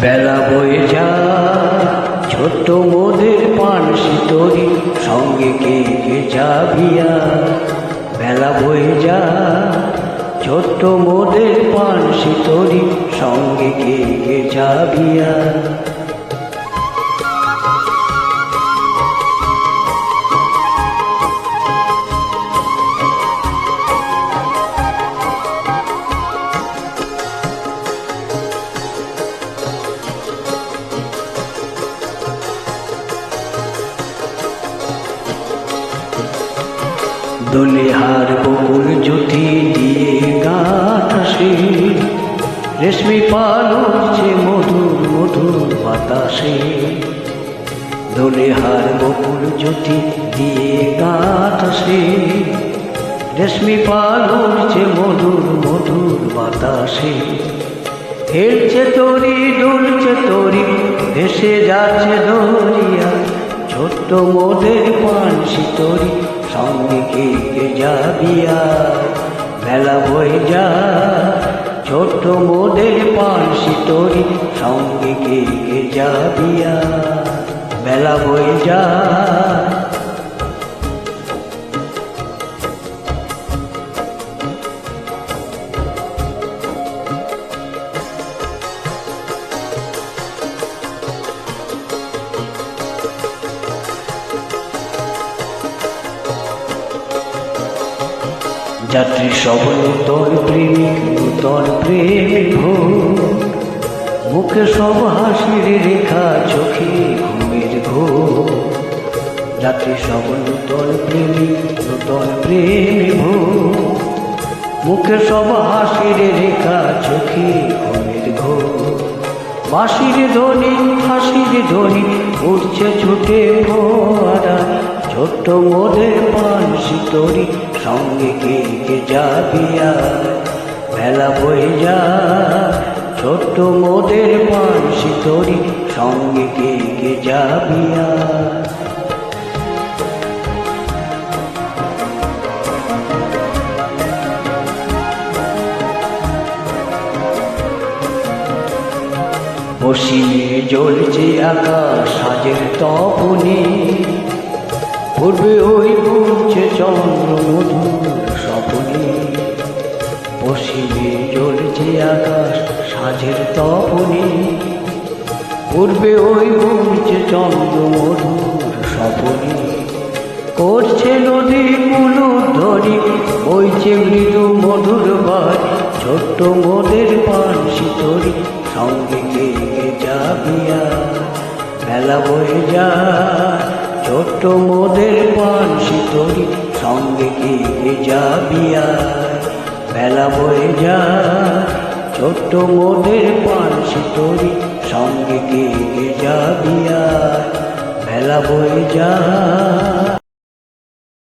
বেলা বয়ে যা ছোট্ট মোদের পান শীতরি সঙ্গে কে কে যাবিয়া বেলা বয়ে যা ছোট্ট মোদের পান শীতরি সঙ্গে কে কে যাবিয়া দোলেহার বকুল জ্যোতি দিয়ে গাঁট হাসে রেশমি পাল উঠছে মধুর মধুর বাতাসে। দোলেহার বকুল জ্যোতি দিয়ে গাঁট রেশমি পাল উঠছে মধুর মধুর বাতাসে। খেলছে তরি দুলছে তরি, ভেসে যাচ্ছে দরিয়া ছোট্ট মোদের পানসি তরি সঙ্গে কে কে যাবিয়া বেলা বয়ে যা, ছোট্ট মোদের পানসি তরি সঙ্গে কে কে যাবিয়া বেলা বয়ে যা যাত্রী সব নূতন প্রেমিক নূতন প্রেম ভোর। মুখে সব হাসির রেখা, চোখে ঘুমের ঘোর। যাত্রী সব নূতন প্রেমিক নূতন প্রেম ভোর। মুখে সব হাসির রেখা, চোখে ঘুমের ঘোর। বাঁশির ধ্বনি, হাসির ধ্বনি উঠছে ছুটে ফোয়ারা ছোট্ট মোদের পান শীতরি সঙ্গে কে কে যাবিয়া বেলা বয়ে যা, ছোট্ট মোদের পান শীতরি সঙ্গে কে কে যাবিয়া পশ্চিমে জ্বলছে আকাশ, সাজের তপনে। পূর্বে ওই ঘুরছে চন্দ্র মধুর স্বপনে। পশ্চিমে জ্বলছে আকাশ সাজের তপনে। পূর্বে ওই ঘুরছে চন্দ্র মধুর স্বপনে। করছে নদী কুলুর ধরি বইছে মৃদু মধুর বাই ছোট্ট মোদের পান শীতরি, সঙ্গে কে যাবিয়া বেলা বয়ে যা ছোট্ট মোদের পান শীতরি, সঙ্গে কে যাবিয়া বেলা বয়ে যা, ছোট্ট মোদের পান শীতরি, সঙ্গে কে যাবিয়া বেলা বয়ে যা।